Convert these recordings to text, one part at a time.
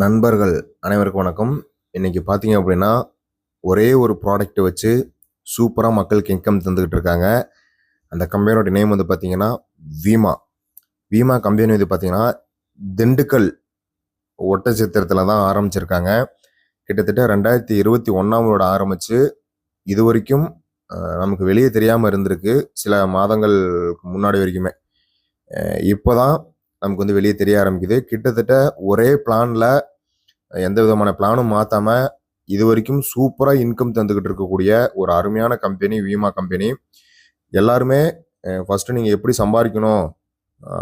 நண்பர்கள் அனைவருக்கும் வணக்கம். இன்னைக்கு பார்த்தீங்க அப்படின்னா ஒரே ஒரு ப்ராடக்ட்டை வச்சு சூப்பராக மக்களுக்கு இன்கம் தந்துக்கிட்டு இருக்காங்க. அந்த கம்பெனியோட நேம் வந்து பார்த்தீங்கன்னா வீமா. வீமா கம்பெனி வந்து பார்த்தீங்கன்னா திண்டுக்கல் ஒட்டச்சித்திரத்தில் தான் ஆரம்பிச்சிருக்காங்க. கிட்டத்தட்ட ரெண்டாயிரத்தி இருபத்தி ஒன்றாமோட ஆரம்பித்து இது வரைக்கும் நமக்கு வெளியே தெரியாமல் இருந்திருக்கு. சில மாதங்களுக்கு முன்னாடி வரைக்குமே. இப்போ தான் நமக்கு வந்து வெளியே தெரிய ஆரம்பிக்குது. கிட்டத்தட்ட ஒரே பிளானில் எந்த விதமான பிளானும் மாற்றாமல் இது வரைக்கும் சூப்பராக இன்கம் தந்துக்கிட்டு இருக்கக்கூடிய ஒரு அருமையான கம்பெனி வீமா கம்பெனி எல்லாருமே ஃபஸ்ட்டு நீங்கள் எப்படி சம்பாதிக்கணும்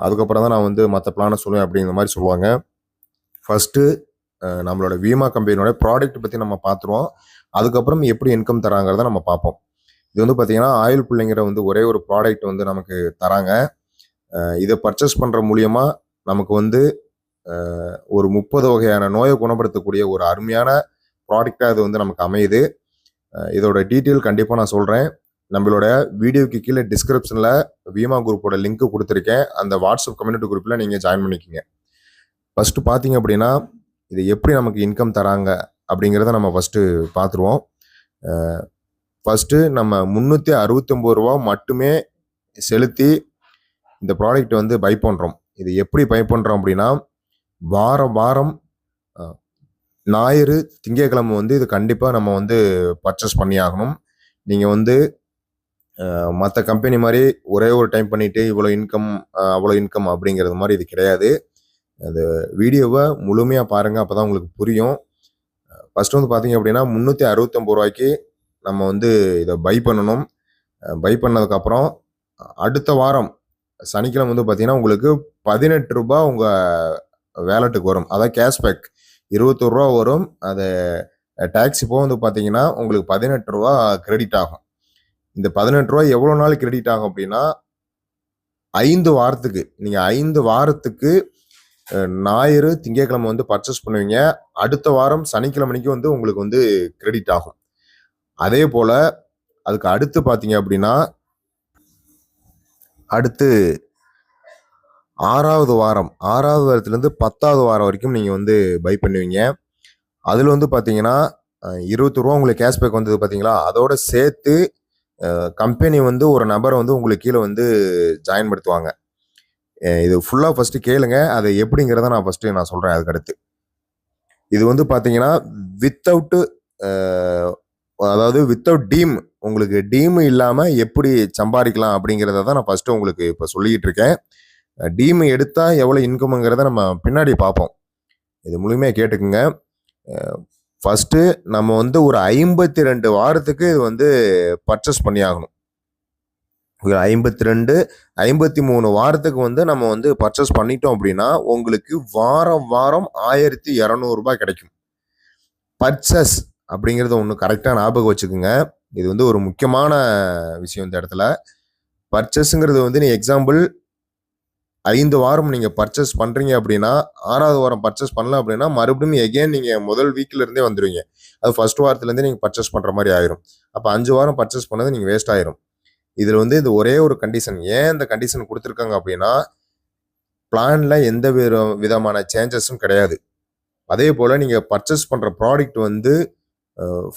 அதுக்கப்புறம் தான் நான் வந்து மற்ற பிளானை சொல்லுவேன் அப்படிங்கிற மாதிரி சொல்லுவாங்க. ஃபஸ்ட்டு நம்மளோட வீமா கம்பெனியோட ப்ராடக்ட் பற்றி நம்ம பார்த்துருவோம் அதுக்கப்புறம் எப்படி இன்கம் தராங்கிறத நம்ம பார்ப்போம் இது வந்து பார்த்திங்கன்னா ஆயில் பிள்ளைங்கிற வந்து ஒரே ஒரு ப்ராடக்ட் வந்து நமக்கு தராங்க. இதை பர்ச்சேஸ் பண்ணுற மூலியமாக நமக்கு வந்து ஒரு முப்பது வகையான நோயை குணப்படுத்தக்கூடிய ஒரு அருமையான ப்ராடக்டாக இது வந்து நமக்கு அமையுது. இதோட டீட்டெயில் கண்டிப்பாக நான் சொல்கிறேன் நம்மளோட வீடியோக்கு கீழே டிஸ்கிரிப்ஷனில் வீமா குரூப்போட லிங்க் கொடுத்துருக்கேன். அந்த வாட்ஸ்அப் கம்யூனிட்டி குரூப்பில் நீங்கள் ஜாயின் பண்ணிக்கோங்க. ஃபஸ்ட்டு பார்த்தீங்க அப்படின்னா இது எப்படி நமக்கு இன்கம் தராங்க அப்படிங்கிறத நம்ம ஃபஸ்ட்டு பார்த்துருவோம் ஃபஸ்ட்டு நம்ம முந்நூற்றி அறுபத்தொம்போது ரூபா மட்டுமே செலுத்தி இந்த ப்ராடக்ட் வந்து பை பண்ணுறோம் இது எப்படி பை பண்ணுறோம் அப்படின்னா வாரம் வாரம் ஞாயிறு திங்கட்கிழமை வந்து இது கண்டிப்பாக நம்ம வந்து பர்ச்சேஸ் பண்ணி ஆகணும். நீங்கள் வந்து மற்ற கம்பெனி மாதிரி ஒரே ஒரு டைம் பண்ணிவிட்டு இவ்வளோ இன்கம் அவ்வளோ இன்கம் அப்படிங்கிறது மாதிரி இது கிடையாது. அது வீடியோவை முழுமையாக பாருங்கள் அப்போ தான் உங்களுக்கு புரியும். ஃபஸ்ட்டு வந்து பார்த்தீங்க அப்படின்னா முந்நூற்றி அறுபத்தொம்பது ரூபாய்க்கு நம்ம வந்து இதை பை பண்ணணும். பை பண்ணதுக்கப்புறம் அடுத்த வாரம் சனிக்கிழமை வந்து பார்த்தீங்கன்னா உங்களுக்கு பதினெட்டு ரூபாய் உங்கள் வேலெட்டுக்கு வரும். அதான் கேஷ்பேக் இருபத்தொரு ரூபா வரும். அது டேக்ஸ் இப்போ வந்து பார்த்தீங்கன்னா உங்களுக்கு பதினெட்டு ரூபா கிரெடிட் ஆகும். இந்த பதினெட்டு ரூபா எவ்வளோ நாள் கிரெடிட் ஆகும் அப்படின்னா ஐந்து வாரத்துக்கு நீங்கள் ஐந்து வாரத்துக்கு ஞாயிறு திங்கட்கிழமை வந்து பர்ச்சேஸ் பண்ணுவீங்க. அடுத்த வாரம் சனிக்கிழமைக்கு வந்து உங்களுக்கு வந்து கிரெடிட் ஆகும். அதே போல் அதுக்கு அடுத்து பார்த்தீங்க அப்படின்னா அடுத்து ஆறாவது வாரம் ஆறாவது வாரத்துலேருந்து பத்தாவது வாரம் வரைக்கும் நீங்கள் வந்து பை பண்ணுவீங்க. அதில் வந்து பார்த்தீங்கன்னா இருபத்தி ரூபா உங்களுக்கு கேஷ்பேக் வந்தது பார்த்தீங்களா அதோட சேர்த்து கம்பெனி வந்து ஒரு நபரை வந்து உங்களுக்கு கீழே வந்து ஜாயின் படுத்துவாங்க. இது ஃபுல்லாக ஃபஸ்ட்டு கேளுங்க. அது எப்படிங்கிறத நான் ஃபஸ்ட்டு நான் சொல்கிறேன் அதுக்கு அடுத்து இது வந்து பார்த்தீங்கன்னா வித்தவுட்டு அதாவது வித்தவுட் டீம் உங்களுக்கு டீமு இல்லாமல் எப்படி சம்பாதிக்கலாம் அப்படிங்கிறத தான் நான் ஃபஸ்ட்டு உங்களுக்கு இப்போ சொல்லிக்கிட்டு இருக்கேன். டீம் எடுத்தால் எவ்வளோ இன்கம்ங்கிறத நம்ம பின்னாடி பார்ப்போம். இது முழுமையாக கேட்டுக்குங்க. ஃபஸ்ட்டு நம்ம வந்து ஒரு ஐம்பத்தி ரெண்டு வாரத்துக்கு இது வந்து பர்ச்சேஸ் பண்ணி ஆகணும் ஒரு ஐம்பத்தி ரெண்டு ஐம்பத்தி மூணு வாரத்துக்கு வந்து நம்ம வந்து பர்ச்சேஸ் பண்ணிட்டோம் அப்படின்னா உங்களுக்கு வாரம் வாரம் ஆயிரத்தி இரநூறுபா கிடைக்கும். பர்ச்சஸ் அப்படிங்கிறத ஒன்று கரெக்டாக ஞாபகம் வச்சுக்கோங்க. இது வந்து ஒரு முக்கியமான விஷயம் இந்த இடத்துல. பர்ச்சேஸுங்கிறது வந்து நீ எக்ஸாம்பிள் ஐந்து வாரம் நீங்கள் பர்ச்சேஸ் பண்ணுறீங்க அப்படின்னா ஆறாவது வாரம் பர்ச்சேஸ் பண்ணல அப்படின்னா மறுபடியும் எகெயின் நீங்கள் முதல் வீக்கிலேருந்தே வந்துடுவீங்க அது ஃபர்ஸ்ட் வாரத்துலேருந்தே நீங்கள் பர்ச்சேஸ் பண்ணுற மாதிரி ஆயிரும். அப்போ அஞ்சு வாரம் பர்ச்சேஸ் பண்ணது நீங்கள் வேஸ்ட் ஆயிரும். இதில் வந்து இது ஒரே ஒரு கண்டிஷன் ஏன் இந்த கண்டிஷன் கொடுத்துருக்காங்க அப்படின்னா பிளானில் எந்த வித விதமான சேஞ்சஸும் கிடையாது. அதே போல் நீங்கள் பர்ச்சேஸ் பண்ணுற ப்ராடக்ட் வந்து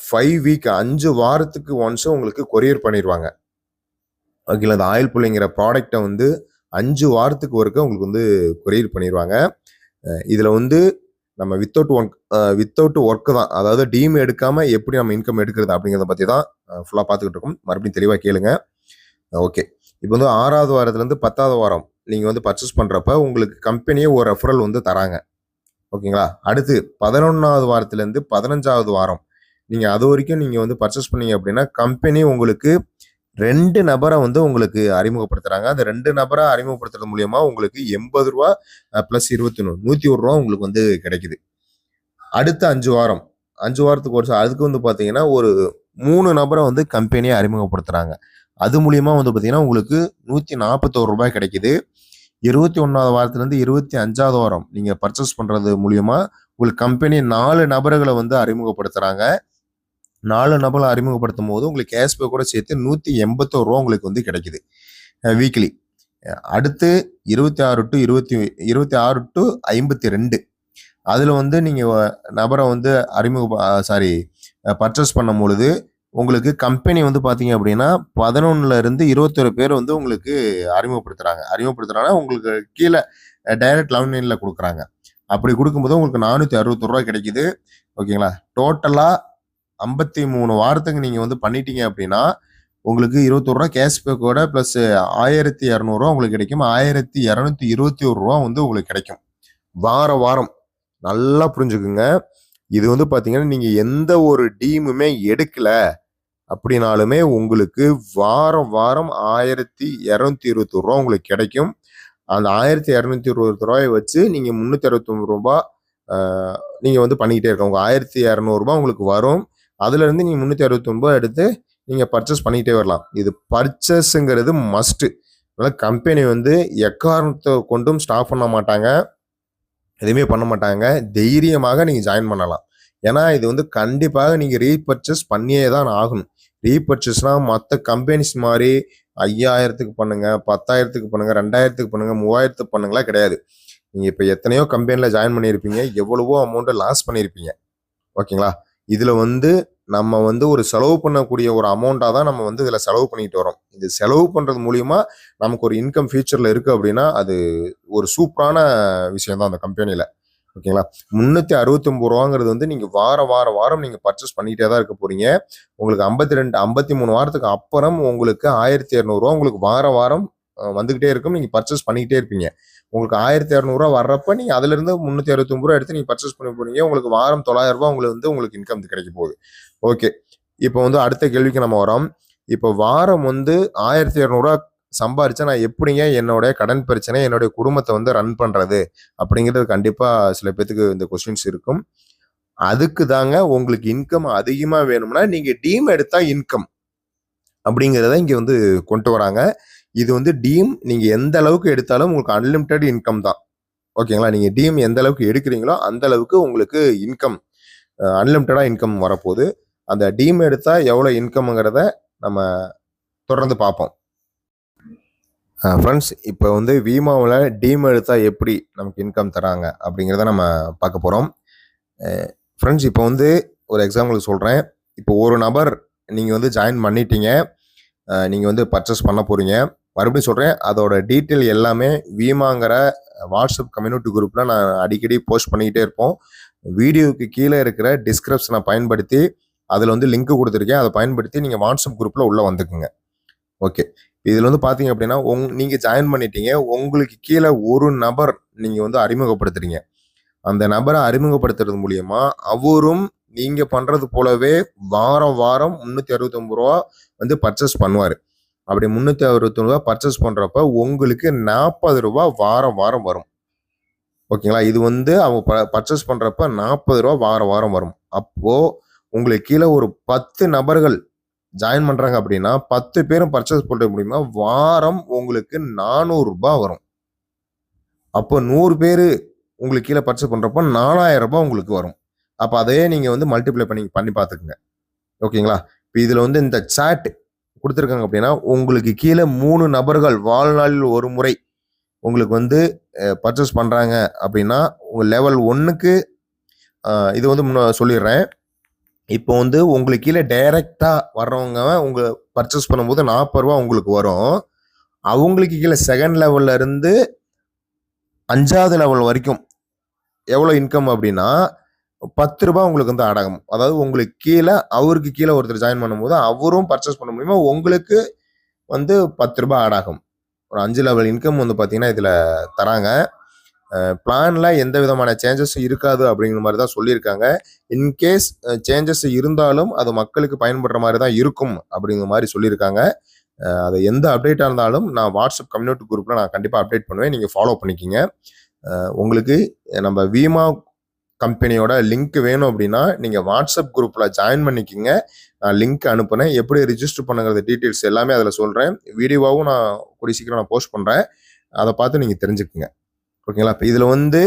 ஃபைவ் வீக் அஞ்சு வாரத்துக்கு ஒன்ஸ் உங்களுக்கு கொரியர் பண்ணிடுவாங்க ஓகேங்களா அந்த ஆயில் புள்ளிங்கிற ப்ராடக்டை வந்து அஞ்சு வாரத்துக்கு ஒருக்க உங்களுக்கு வந்து கொரியர் பண்ணிடுவாங்க இதில் வந்து நம்ம வித்தவுட் ஒர்க் வித்தவுட் ஒர்க்கு தான். அதாவது டீம் எடுக்காம எப்படி நம்ம இன்கம் எடுக்கிறது அப்படிங்கிறத பற்றி தான் ஃபுல்லாக பார்த்துக்கிட்டு இருக்கோம். மறுபடியும் தெளிவாக கேளுங்க. ஓகே இப்போ வந்து ஆறாவது வாரத்துலேருந்து பத்தாவது வாரம் நீங்கள் வந்து பர்ச்சேஸ் பண்ணுறப்ப உங்களுக்கு கம்பெனியே ஒரு ரெஃபரல் வந்து தராங்க. ஓகேங்களா அடுத்து பதினொன்றாவது வாரத்துலேருந்து பதினஞ்சாவது வாரம் நீங்கள் அது வரைக்கும் நீங்கள் வந்து பர்ச்சேஸ் பண்ணீங்க அப்படின்னா கம்பெனி உங்களுக்கு ரெண்டு நபரை வந்து உங்களுக்கு அறிமுகப்படுத்துறாங்க. அந்த ரெண்டு நபரை அறிமுகப்படுத்துறது மூலியமா உங்களுக்கு எண்பது ரூபா ப்ளஸ் இருபத்தி ஒன்று நூற்றி ஒரு ரூபா உங்களுக்கு வந்து கிடைக்குது. அடுத்த அஞ்சு வாரம் அஞ்சு வாரத்துக்கு ஒரு அதுக்கு வந்து பார்த்தீங்கன்னா ஒரு மூணு நபரை வந்து கம்பெனியை அறிமுகப்படுத்துறாங்க. அது மூலியமா வந்து பார்த்தீங்கன்னா உங்களுக்கு நூற்றி நாற்பத்தோரு ரூபாய் கிடைக்குது. இருபத்தி ஒன்றாவது வாரத்துலேருந்து இருபத்தி அஞ்சாவது வாரம் நீங்கள் பர்ச்சேஸ் பண்ணுறது மூலியமாக உங்களுக்கு கம்பெனி நாலு நபர்களை வந்து அறிமுகப்படுத்துகிறாங்க நாலு நபரை அறிமுகப்படுத்தும் போது உங்களுக்கு கேஷ்பே கூட சேர்த்து நூற்றி எண்பத்தோரு ரூபா உங்களுக்கு வந்து கிடைக்குது. வீக்லி அடுத்து இருபத்தி ஆறு டு இருபத்தி இருபத்தி ஆறு டு ஐம்பத்தி ரெண்டு. அதில் வந்து நீங்கள் நபரை வந்து அறிமுக சாரி பர்ச்சேஸ் பண்ணும் பொழுது உங்களுக்கு கம்பெனி வந்து பார்த்தீங்க அப்படின்னா பதினொன்னுல இருந்து இருபத்தொரு பேர் வந்து உங்களுக்கு அறிமுகப்படுத்துகிறாங்க அறிமுகப்படுத்துகிறாங்கன்னா உங்களுக்கு கீழே டைரக்ட் லைனில் கொடுக்குறாங்க. அப்படி கொடுக்கும்போது உங்களுக்கு நானூற்றி அறுபத்தொரு ரூபா கிடைக்குது. ஓகேங்களா? டோட்டலாக ஐம்பத்தி மூணு வாரத்துக்கு நீங்கள் வந்து பண்ணிட்டீங்க அப்படின்னா உங்களுக்கு இருபத்தொரு ரூபா கேஷ்பேக்கோட ப்ளஸ் ஆயிரத்தி இரநூறுவா உங்களுக்கு கிடைக்கும். ஆயிரத்தி இரநூத்தி இருபத்தி ஒரு ரூபா வந்து உங்களுக்கு கிடைக்கும். வார வாரம். நல்லா புரிஞ்சுக்குங்க. இது வந்து பார்த்தீங்கன்னா நீங்கள் எந்த ஒரு டீமுமே எடுக்கல அப்படின்னாலுமே உங்களுக்கு வாரம் வாரம் ஆயிரத்தி இரநூத்தி இருபத்தொரு ரூபா உங்களுக்கு கிடைக்கும். அந்த ஆயிரத்தி இரநூத்தி இருபது ரூபாயை வச்சு நீங்கள் முந்நூற்றி அறுபத்தொம்பது ரூபா நீங்கள் வந்து பண்ணிக்கிட்டே இருக்க உங்கள் ஆயிரத்தி இரநூறுபா உங்களுக்கு வரும். அதுலேருந்து நீங்கள் முந்நூற்றி அறுபத்தொம்பது எடுத்து நீங்கள் பர்ச்சேஸ் பண்ணிக்கிட்டே வரலாம். இது பர்ச்சேஸுங்கிறது மஸ்ட்டு அதனால் கம்பெனி வந்து எக்காரணத்தை கொண்டும் ஸ்டாப் பண்ண மாட்டாங்க. எதுவுமே பண்ண மாட்டாங்க. தைரியமாக நீங்கள் ஜாயின் பண்ணலாம். ஏன்னா இது வந்து கண்டிப்பாக நீங்கள் ரீபர்ச்சேஸ் பண்ணியே தான் ஆகணும். ரீபர்ச்சேஸ்னால் மற்ற கம்பெனிஸ் மாதிரி ஐயாயிரத்துக்கு பண்ணுங்கள் பத்தாயிரத்துக்கு பண்ணுங்கள் ரெண்டாயிரத்துக்கு பண்ணுங்கள் மூவாயிரத்துக்கு பண்ணுங்களா கிடையாது. நீங்கள் இப்போ எத்தனையோ கம்பெனியில் ஜாயின் பண்ணியிருப்பீங்க எவ்வளவோ அமௌண்ட்டை லாஸ் பண்ணியிருப்பீங்க. ஓகேங்களா இதில் வந்து நம்ம வந்து ஒரு செலவு பண்ணக்கூடிய ஒரு அமௌண்ட்டாக தான் நம்ம வந்து இதில் செலவு பண்ணிட்டு வரோம் இது செலவு பண்ணுறது மூலிமா நமக்கு ஒரு இன்கம் ஃபியூச்சரில் இருக்குது அப்படின்னா அது ஒரு சூப்பரான விஷயம் தான் அந்த கம்பெனியில் ஓகேங்களா முந்நூற்றி அறுபத்தொம்பது ரூபாங்கிறது வந்து நீங்கள் வார வார வாரம் நீங்கள் பர்ச்சேஸ் பண்ணிகிட்டே தான் இருக்க போகிறீங்க உங்களுக்கு ஐம்பத்தி ரெண்டு ஐம்பத்தி மூணு வாரத்துக்கு அப்புறம் உங்களுக்கு ஆயிரத்தி இரநூறுவா உங்களுக்கு வார வாரம் வந்துக்கிட்டே இருக்கும். நீங்கள் பர்ச்சேஸ் பண்ணிக்கிட்டே இருப்பீங்க. உங்களுக்கு ஆயிரத்தி இரநூறுவா வர்றப்ப நீங்கள் அதுலேருந்து முந்நூற்றி அறுபத்தொம்பது ரூபா எடுத்து நீங்கள் பர்ச்சேஸ் பண்ணி போறீங்க. உங்களுக்கு வாரம் தொள்ளாயிரம் ரூபா உங்களுக்கு வந்து உங்களுக்கு இன்கம் கிடைக்க போகுது. ஓகே இப்போ வந்து அடுத்த கேள்விக்கு நம்ம வரோம். இப்போ வாரம் வந்து ஆயிரத்தி இரநூறுவா சம்பாரிச்சா நான் எப்படிங்க என்னுடைய கடன் பிரச்சனை என்னுடைய குடும்பத்தை வந்து ரன் பண்ணுறது அப்படிங்கிறது கண்டிப்பாக சில பேத்துக்கு இந்த கொஸ்டின்ஸ் இருக்கும். அதுக்கு தாங்க உங்களுக்கு இன்கம் அதிகமாக வேணும்னா நீங்கள் டீம் எடுத்தால் இன்கம் அப்படிங்கிறத இங்கே வந்து கொண்டு வராங்க. இது வந்து டீம் நீங்கள் எந்த அளவுக்கு எடுத்தாலும் உங்களுக்கு அன்லிமிட்டெட் இன்கம் தான். ஓகேங்களா நீங்கள் டீம் எந்த அளவுக்கு எடுக்கிறீங்களோ அந்த அளவுக்கு உங்களுக்கு இன்கம் அன்லிமிட்டடாக இன்கம் வரப்போகுது. அந்த டீம் எடுத்தால் எவ்வளோ இன்கம்ங்கிறத நம்ம தொடர்ந்து பார்ப்போம். ஃப்ரெண்ட்ஸ் இப்போ வந்து விமாவில் டீம் எடுத்தால் எப்படி நமக்கு இன்கம் தராங்க அப்படிங்கிறத நம்ம பார்க்க போகிறோம் ஃப்ரெண்ட்ஸ் இப்போ வந்து ஒரு எக்ஸாம்பிளுக்கு சொல்கிறேன் இப்போ ஒரு நபர் நீங்கள் வந்து ஜாயின் பண்ணிட்டீங்க. நீங்கள் வந்து பர்ச்சேஸ் பண்ண போகிறீங்க மறுபடியும் சொல்கிறேன் அதோட டீட்டெயில் எல்லாமே வீமாங்கிற வாட்ஸ்அப் கம்யூனிட்டி குரூப்பில் நான் அடிக்கடி போஸ்ட் பண்ணிக்கிட்டே இருப்போம். வீடியோவுக்கு கீழே இருக்கிற டிஸ்கிரிப்ஷனை பயன்படுத்தி அதில் வந்து லிங்க் கொடுத்துருக்கேன். அதை பயன்படுத்தி நீங்கள் வாட்ஸ்அப் குரூப்பில் உள்ளே வந்துக்குங்க. ஓகே இதில் வந்து பார்த்தீங்க அப்படின்னா உங் நீங்கள் ஜாயின் பண்ணிட்டீங்க. உங்களுக்கு கீழே ஒரு நபர் நீங்கள் வந்து அறிமுகப்படுத்துறீங்க. அந்த நபரை அறிமுகப்படுத்துறது மூலியமா அவரும் நீங்கள் பண்ணுறது போலவே வாரம் வாரம் முந்நூற்றி அறுபத்தொம்பது ரூபா வந்து பர்ச்சேஸ் பண்ணுவார். அப்படி முந்நூற்றி அறுபத்தி ரூபா பர்ச்சேஸ் பண்ணுறப்ப உங்களுக்கு நாற்பது ரூபா வாரம் வாரம் வரும். ஓகேங்களா? இது வந்து அவங்க ப பர்ச்சேஸ் பண்ணுறப்ப நாற்பது ரூபா வாரம் வாரம் வரும். அப்போது உங்களுக்கு கீழே ஒரு பத்து நபர்கள் ஜாயின் பண்ணுறாங்க அப்படின்னா பத்து பேரும் பர்ச்சேஸ் பண்ணுறது முடியுமா? வாரம் உங்களுக்கு நானூறுரூபா வரும். அப்போ நூறு பேர் உங்களுக்கு கீழே பர்ச்சேஸ் பண்ணுறப்போ நாலாயிரம் ரூபாய் உங்களுக்கு வரும். அப்போ அதையே நீங்கள் வந்து மல்டிப்ளை பண்ணி பண்ணி பார்த்துக்குங்க. ஓகேங்களா? இப்போ இதில் வந்து இந்த சாட் கொடுத்துருக்காங்க அப்படின்னா உங்களுக்கு கீழே மூணு நபர்கள் வாழ்நாளில் ஒரு முறை உங்களுக்கு வந்து பர்ச்சேஸ் பண்ணுறாங்க அப்படின்னா உங்கள் லெவல் ஒன்றுக்கு இது வந்து முன்ன சொல்லிடுறேன். இப்போ வந்து உங்களுக்கு கீழே டைரெக்டாக வர்றவங்க உங்கள் பர்ச்சேஸ் பண்ணும்போது நாற்பது ரூபா உங்களுக்கு வரும். அவங்களுக்கு கீழே செகண்ட் லெவல்ல இருந்து அஞ்சாவது லெவல் வரைக்கும் எவ்வளோ இன்கம் அப்படின்னா பத்து ரூபாய் உங்களுக்கு வந்து அடகும் அதாவது உங்களுக்கு கீழே அவருக்கு கீழே ஒருத்தர் ஜாயின் பண்ணும்போது அவரும் பர்ச்சேஸ் பண்ண முடியுமா? உங்களுக்கு வந்து பத்து ரூபாய் ஆடாகும் ஒரு அஞ்சு லெவல் இன்கம் வந்து பார்த்தீங்கன்னா இதில் தராங்க. பிளானில் எந்த விதமான சேஞ்சஸும் இருக்காது அப்படிங்கிற மாதிரி தான் சொல்லியிருக்காங்க. இன்கேஸ் சேஞ்சஸ் இருந்தாலும் அது மக்களுக்கு பயன்படுற மாதிரி தான் இருக்கும் அப்படிங்கிற மாதிரி சொல்லியிருக்காங்க. அது எந்த அப்டேட்டாக இருந்தாலும் நான் வாட்ஸ்அப் கம்யூனிட்டி குரூப்பில் நான் கண்டிப்பாக அப்டேட் பண்ணுவேன். நீங்கள் ஃபாலோ பண்ணிக்கிங்க. உங்களுக்கு நம்ம வீமா கம்பெனியோட லிங்க் வேணும் அப்படின்னா நீங்கள் வாட்ஸ்அப் குரூப்பில் ஜாயின் பண்ணிக்கிங்க. நான் லிங்க் அனுப்புனேன். எப்படி ரிஜிஸ்டர் பண்ணுங்கிறது டீட்டெயில்ஸ் எல்லாமே அதில் சொல்கிறேன் வீடியோவாகவும் நான் கூடிய சீக்கிரம் நான் போஸ்ட் பண்ணுறேன் அதை பார்த்து நீங்கள் தெரிஞ்சுக்குங்க. ஓகேங்களா? இப்போ இதில் வந்து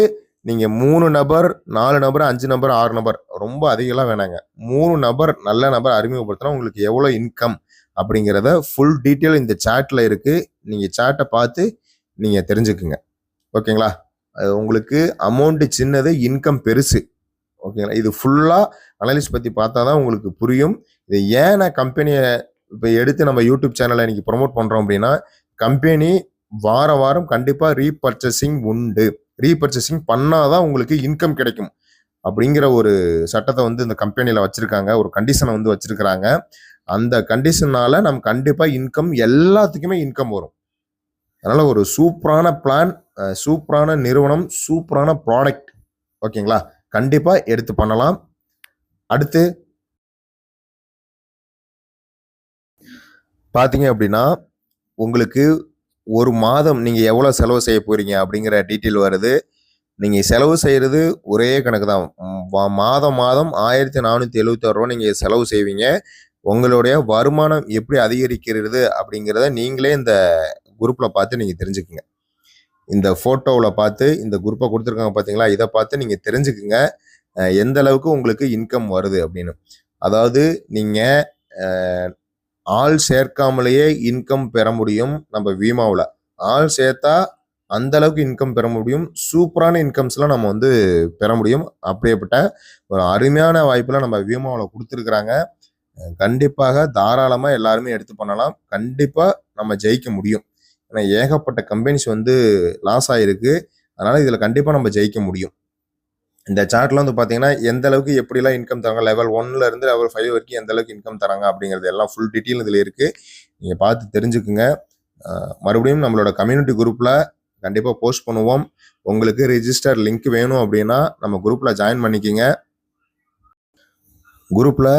நீங்கள் மூணு நபர் நாலு நபர் அஞ்சு நபர் ஆறு நபர் ரொம்ப அதிகம்லாம் வேணாங்க. மூணு நபர் நல்ல நபர் அறிமுகப்படுத்தினா உங்களுக்கு எவ்வளோ இன்கம் அப்படிங்கிறத ஃபுல் டீட்டெயில் இந்த சேட்டில் இருக்குது நீங்கள் சேட்டை பார்த்து நீங்கள் தெரிஞ்சுக்குங்க. ஓகேங்களா? உங்களுக்கு அமௌண்ட்டு சின்னது இன்கம் பெருசு. ஓகேங்களா இது ஃபுல்லாக அனலிஸ் பற்றி பார்த்தா தான் உங்களுக்கு புரியும். இது ஏன் நான் கம்பெனியை இப்போ எடுத்து நம்ம யூடியூப் சேனலை இன்னைக்கு ப்ரொமோட் பண்ணுறோம் அப்படின்னா கம்பெனி வார வாரம் கண்டிப்பாக ரீபர்ச்சேசிங் உண்டு. ரீபர்ச்சேசிங் பண்ணாதான் உங்களுக்கு இன்கம் கிடைக்கும். அப்படிங்கிற ஒரு சட்டத்தை வந்து இந்த கம்பெனியில் வச்சுருக்காங்க. ஒரு கண்டிஷனை வந்து வச்சுருக்கிறாங்க. அந்த கண்டிஷனால நம்ம கண்டிப்பாக இன்கம் எல்லாத்துக்குமே இன்கம் வரும். அதனால் ஒரு சூப்பரான பிளான் சூப்பரான நிறுவனம் சூப்பரான ப்ராடக்ட் ஓகேங்களா? கண்டிப்பாக எடுத்து பண்ணலாம். அடுத்து பார்த்தீங்க அப்படின்னா உங்களுக்கு ஒரு மாதம் நீங்கள் எவ்வளோ செலவு செய்ய போகிறீங்க அப்படிங்கிற டீட்டெயில் வருது. நீங்கள் செலவு செய்கிறது ஒரே கணக்கு தான். மாதம் மாதம் ஆயிரத்தி நானூற்றி எழுபத்தாறு ரூபா நீங்கள் செலவு செய்வீங்க. உங்களுடைய வருமானம் எப்படி அதிகரிக்கிறது அப்படிங்கிறத நீங்களே இந்த குரூப்பில் பார்த்து நீங்கள் தெரிஞ்சுக்குங்க. இந்த ஃபோட்டோவில் பார்த்து இந்த குரூப்பை கொடுத்துருக்காங்க பார்த்தீங்களா? இதை பார்த்து நீங்கள் தெரிஞ்சுக்குங்க. எந்த அளவுக்கு உங்களுக்கு இன்கம் வருது அப்படின்னு. அதாவது நீங்கள் ஆள் சேர்க்காமலேயே இன்கம் பெற முடியும் நம்ம வீமாவில். ஆள் சேர்த்தா அந்த அளவுக்கு இன்கம் பெற முடியும். சூப்பரான இன்கம்ஸ்லாம் நம்ம வந்து பெற முடியும். அப்படியேப்பட்ட ஒரு அருமையான வாய்ப்புலாம் நம்ம வீமாவில் கொடுத்துருக்குறாங்க. கண்டிப்பாக தாராளமாக எல்லாருமே எடுத்து பண்ணலாம். கண்டிப்பாக நம்ம ஜெயிக்க முடியும். ஏன்னா ஏகப்பட்ட கம்பெனிஸ் வந்து லாஸ் ஆகிருக்கு அதனால் இதில் கண்டிப்பாக நம்ம ஜெயிக்க முடியும். இந்த சார்ட்ல வந்து பார்த்தீங்கன்னா எந்த அளவுக்கு எப்படிலாம் இன்கம் தராங்க லெவல் ஒன்ல இருந்து லெவல் ஃபைவ் வரைக்கும் எந்த அளவுக்கு இன்கம் தராங்க அப்படிங்கிறது எல்லாம் ஃபுல் டீட்டெயில் இதில் இருக்கு. நீங்கள் பார்த்து தெரிஞ்சுக்குங்க. மறுபடியும் நம்மளோட கம்யூனிட்டி குரூப்பில் கண்டிப்பாக போஸ்ட் பண்ணுவோம். உங்களுக்கு ரிஜிஸ்டர் லிங்க் வேணும் அப்படின்னா நம்ம குரூப்பில் ஜாயின் பண்ணிக்கிங்க. குரூப்பில்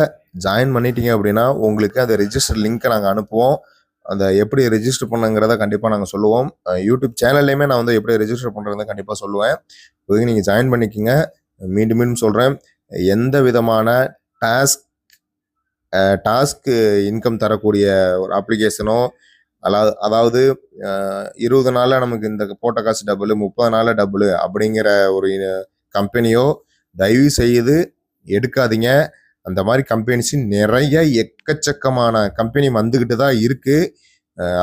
ஜாயின் பண்ணிட்டீங்க அப்படின்னா உங்களுக்கு அந்த ரிஜிஸ்டர் லிங்க்கை நாங்கள் அனுப்புவோம். அந்த எப்படி ரெஜிஸ்டர் பண்ணுங்கிறத கண்டிப்பாக நாங்கள் சொல்லுவோம். யூடியூப் சேனல்லையுமே நான் வந்து எப்படி ரெஜிஸ்டர் பண்ணுறதை கண்டிப்பாக சொல்லுவேன். இப்போதைக்கு நீங்கள் ஜாயின் பண்ணிக்கோங்க. மீண்டும் மீண்டும் சொல்கிறேன் எந்த விதமான டாஸ்க் டாஸ்க்கு இன்கம் தரக்கூடிய ஒரு அப்ளிகேஷனோ அதாவது அதாவது இருபது நாளில் நமக்கு இந்த போட்ட காசு டபுள் முப்பது நாளில் டபுள் அப்படிங்கிற ஒரு கம்பெனியோ தயவு செய்து எடுக்காதீங்க. அந்த மாதிரி கம்பெனிஸ் நிறைய எக்கச்சக்கமான கம்பெனி வந்துக்கிட்டு தான் இருக்குது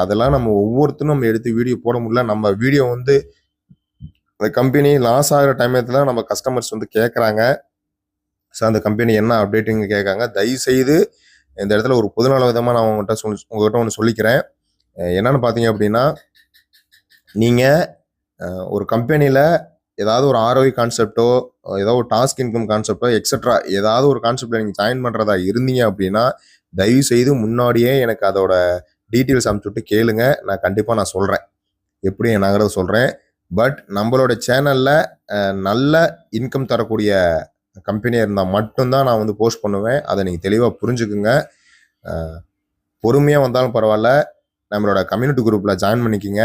அதெல்லாம் நம்ம ஒவ்வொருத்தரும் நம்ம எடுத்து வீடியோ போட முடியல. நம்ம வீடியோ வந்து அந்த கம்பெனி லாஸ் ஆகிற டைமத்தில் நம்ம கஸ்டமர்ஸ் வந்து கேட்குறாங்க ஸோ அந்த கம்பெனி என்ன அப்டேட்டுங்க கேட்காங்க. தயவு செய்து இந்த இடத்துல ஒரு பொதுநல விதமாக நான் உங்கள்கிட்ட சொல் உங்கள்கிட்ட ஒன்று சொல்லிக்கிறேன். என்னென்னு பார்த்தீங்க அப்படின்னா நீங்கள் ஒரு கம்பெனியில் ஏதாவது ஒரு ஆர்ஓஐ கான்செப்டோ ஏதோ ஒரு டாஸ்க் இன்கம் கான்செப்டோ எக்ஸட்ரா ஏதாவது ஒரு கான்செப்டில் நீங்கள் ஜாயின் பண்ணுறதா இருந்தீங்க அப்படின்னா தயவு செய்து முன்னாடியே எனக்கு அதோட டீட்டெயில்ஸ் அனுப்பிச்சுட்டு கேளுங்க. நான் கண்டிப்பாக நான் சொல்கிறேன் எப்படி என்னங்கிறத சொல்கிறேன் பட் நம்மளோட சேனலில் நல்ல இன்கம் தரக்கூடிய கம்பெனியாக இருந்தால் மட்டும்தான் நான் வந்து போஸ்ட் பண்ணுவேன். அதை நீங்கள் தெளிவாக புரிஞ்சுக்குங்க. பொறுமையாக வந்தாலும் பரவாயில்ல. நம்மளோட கம்யூனிட்டி குரூப்பில் ஜாயின் பண்ணிக்கிங்க.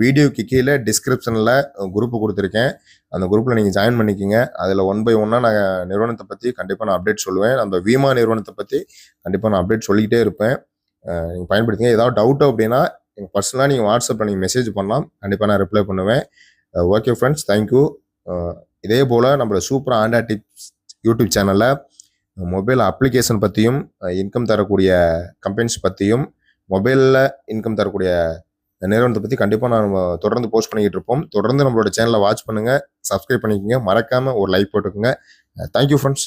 வீடியோக்கு கீழே டிஸ்கிரிப்ஷனில் குரூப்பு கொடுத்துருக்கேன். அந்த குரூப்பில் நீங்கள் ஜாயின் பண்ணிக்கிங்க. அதில் ஒன் பை ஒன்னாக நான் நிறுவனத்தை பற்றி கண்டிப்பாக நான் அப்டேட் சொல்லுவேன். நம்ம வீமா நிறுவனத்தை பற்றி கண்டிப்பாக நான் அப்டேட் சொல்லிக்கிட்டே இருப்பேன். நீங்கள் பயன்படுத்திங்க. ஏதாவது டவுட்டு அப்படின்னா எங்கள் பர்சனலாக நீங்கள் வாட்ஸ்அப்பில் நீங்கள் மெசேஜ் பண்ணலாம். கண்டிப்பாக நான் ரிப்ளை பண்ணுவேன். ஓகே ஃப்ரெண்ட்ஸ் தேங்க்யூ இதே போல் நம்மளோட சூப்பர் ஆண்டா டிப்ஸ் யூடியூப் சேனலில் மொபைல் அப்ளிகேஷன் பற்றியும் இன்கம் தரக்கூடிய கம்பெனிஸ் பற்றியும் மொபைலில் இன்கம் தரக்கூடிய நிறுவனத்தை பற்றி கண்டிப்பாக நான் தொடர்ந்து போஸ்ட் பண்ணிக்கிட்டு இருப்போம். தொடர்ந்து நம்மளோட சேனலை வாட்ச் பண்ணுங்கள் சப்ஸ்கிரைப் பண்ணிக்கோங்க. மறக்காமல் ஒரு லைக் போட்டுக்கோங்க. Thank you friends